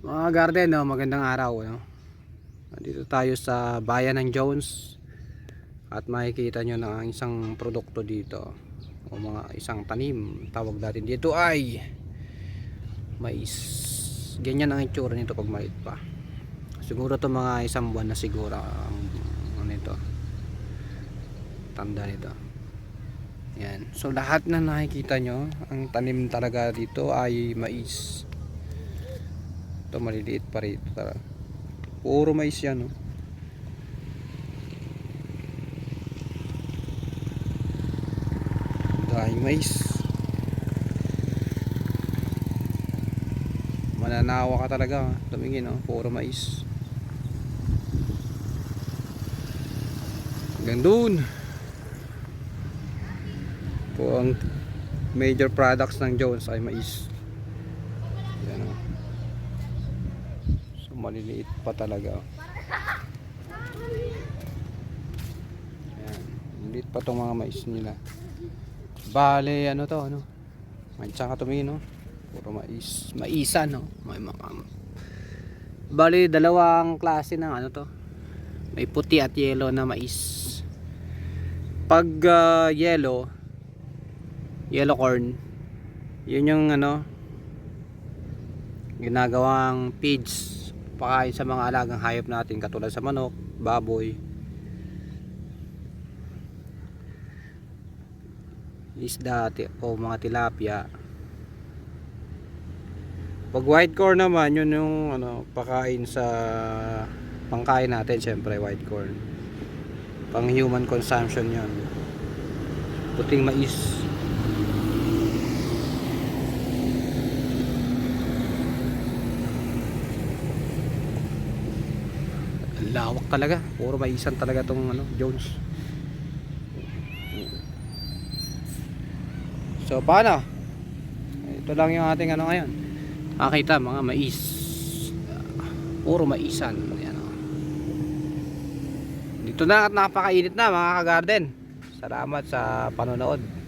Mga garden, no, magandang araw. No? Dito tayo sa bayan ng Jones at makikita nyo na ang isang produkto dito o mga isang tanim tawag natin dito ay mais ganyan ang itsura nito pag maliit pa siguro to mga isang buwan na siguro ang ano ito tanda nito yan so lahat na nakikita nyo ang tanim talaga dito ay mais ito maliliit pa rito tara. Puro mais yan oh. Dahil mais. Mananawa ka talaga. Tumingin oh, puro mais. Hanggang dun. Po ang major products ng Jones ay mais. Yan oh. Maliliit pa talaga. oh. Ayan. Maliliit pa tong mga mais nila. Bale, ano to, ano? May tsaka tumingin, no? Puro mais. Maisan, no? May mga... Bale, dalawang klase ng ano to. May puti at yellow na mais. Pag ah, yellow, yellow corn, yun yung ano, ginagawang feeds pakain sa mga alagang hayop natin katulad sa manok, baboy, isda o mga tilapia. Pag white corn naman, yun yung ano, pakain sa pangkain natin, syempre white corn. Pang human consumption yun. Puting mais. Ang lawak talaga. Puro maisan talaga tong ano, Jones. So paano? Ito lang yung ating ano ngayon. Makita mga mais. Puro maisan. Ayan, oh. Dito na at napakainit na mga kagarden. Salamat sa panonood.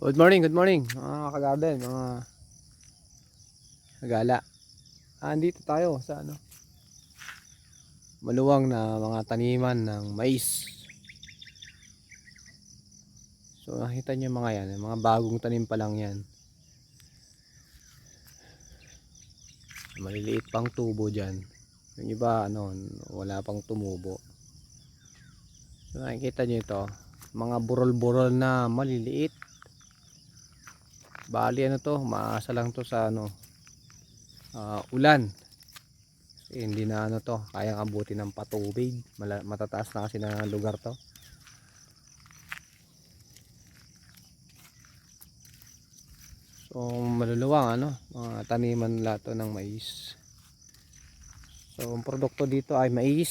Good morning, good morning mga kagarden, mga kagala. Ah, andito tayo sa ano maluwang na mga taniman ng mais. So nakita niyo mga yan, mga bagong tanim pa lang yan. Maliliit pang tubo diyan. Yung iba ano, wala pang tumubo. So nakikita niyo ito, mga burol-burol na maliliit Bali ano to, maasa lang to sa ano ah, ulan. Kasi hindi na ano to, kayang abuti ng patubig. Matataas na kasi na lugar to. So maluluwang ano, mga taniman lahat to ng mais. So ang produkto dito ay mais,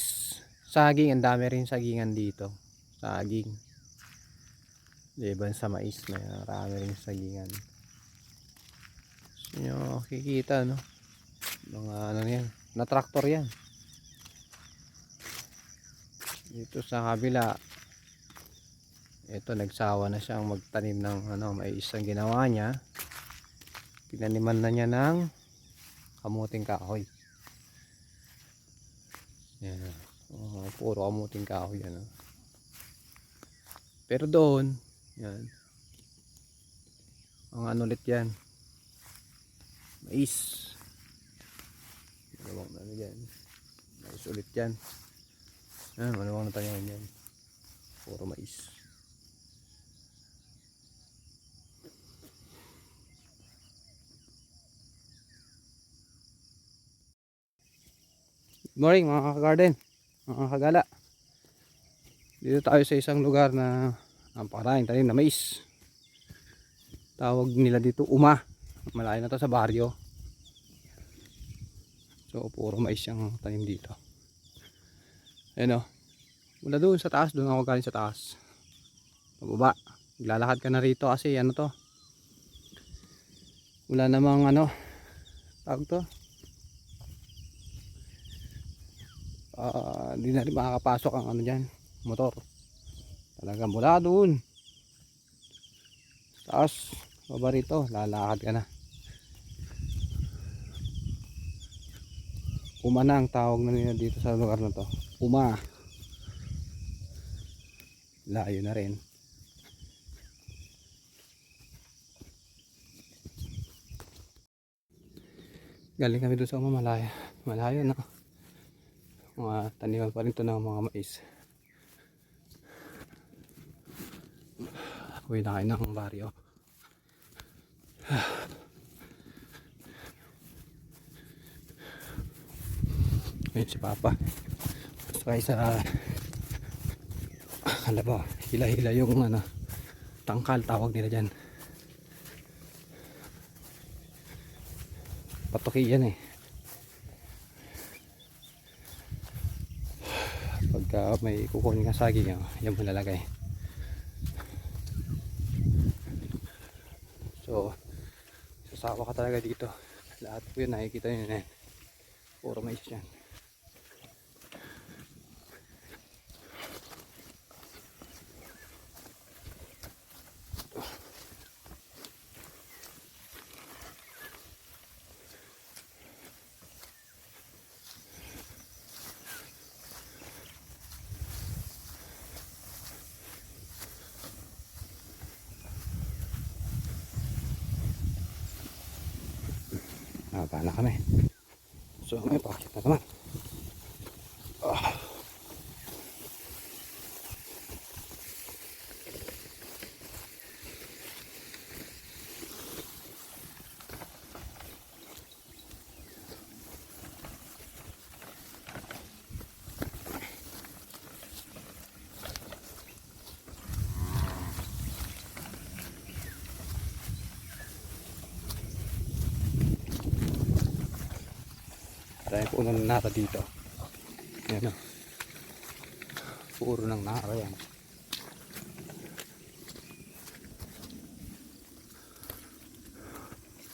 saging, ang dami rin sagingan dito. Saging. Liban sa mais, may marami rin sagingan nyo kikita no? Mga ano yan na traktor yan. Dito sa kabila ito nagsawa na siyang magtanim ng ano may isang ginawa niya. Tinaniman na niya ng kamuting kahoy. Yan oh, puro kamuting kahoy yan oh. pero doon yan. Ang ano ulit yan mais maluwang na ano dyan mais ulit yan ah, maluwang na tayo yan puro mais morning mga ka-garden, mga kagala. Dito tayo sa isang lugar na ang paraming tanim na mais. Tawag nila dito Uma. Malayo na to sa baryo. So puro mais yung tanim dito. Ayan o. Mula doon sa taas, doon ako galing sa taas. Pababa. Maglalakad ka na rito kasi ano to. Wala namang ano. Tawag to. ah hindi na rin makakapasok ang ano dyan motor talaga mula doon taas baba rito lalakad ka na uma na ang tawag na nila dito sa lugar na to. Uma. Layo na rin. Galing kami doon sa uma malayo. Malayo na mga taniman pa rin to ng mga mais. Uwi na kayo ng baryo ayun si papa. Sakay sa ano ba hila hila yung ano tangkal tawag nila dyan. Patuki yan eh. Pagka may kukunin ka saging yan, yan mo lalagay so sasawa ka talaga dito. Lahat po yun nakikita nyo na yan. Puro mais yan Na kami. So may pakit na naman. Dahil puno ng nara dito. Yan o. Puro ng nara yan.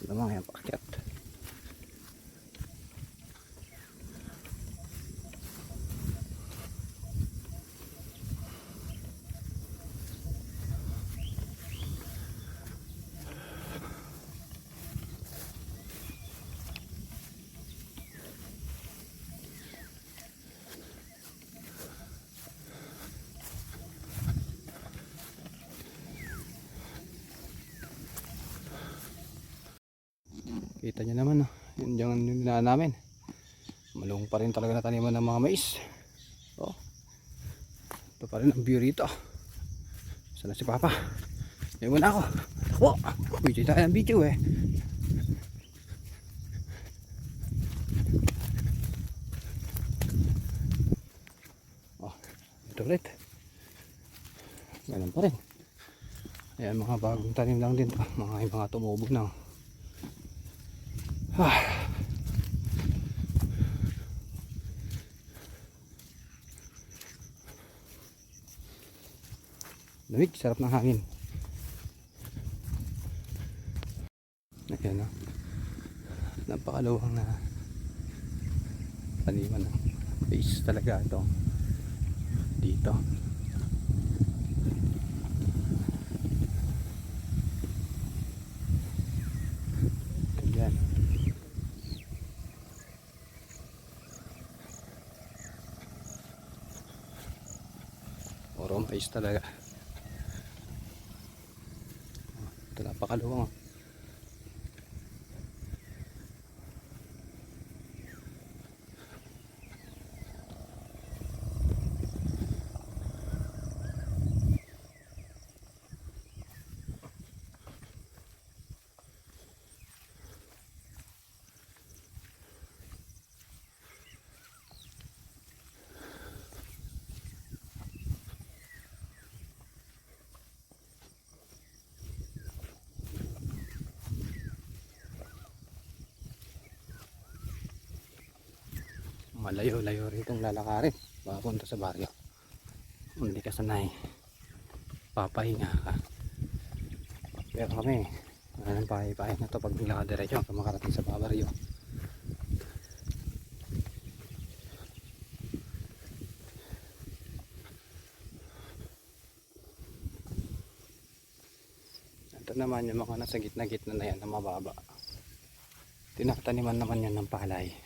Lamang yan pakyat. Kita nyo naman, no? yun yung dinaan namin. Malung pa rin talaga na taniman ng mga mais. Oh. Ito pa rin ang view rito. Sana si Papa. Muna ako. Oh, video tayo ng video eh. Oh, ito ulit. Ganun pa rin. Ayan mga bagong tanim lang din to. Mga mga tumubo na. Ah. Lamig, sarap ng hangin. Ayan o. Napakaluwang na taniman ng base talaga ito. Dito. Ayan. Mais talaga. Ito napakaluwang. oh. Malayo-layo ritong lalakarin. Papunta sa baryo. Hindi ka sanay. Papahinga ka. Pero kami ano nang pahay-pahay na to pag nilakadiretso hanggang makarating sa baryo ito naman yung mga nasa gitna-gitna na yan na mababa. Tinataniman naman yan ng palay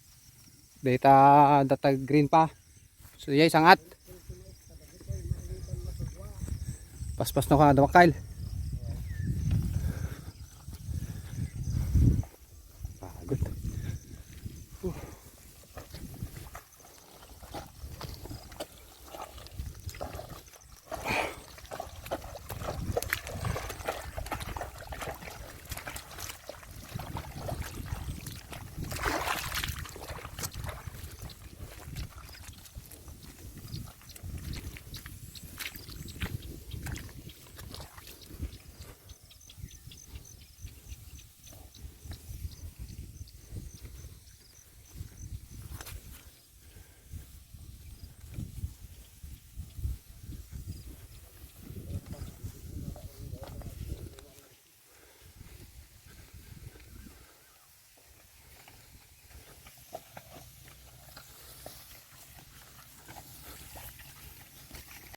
data data green pa. So yay sangat paspas no ka dawakal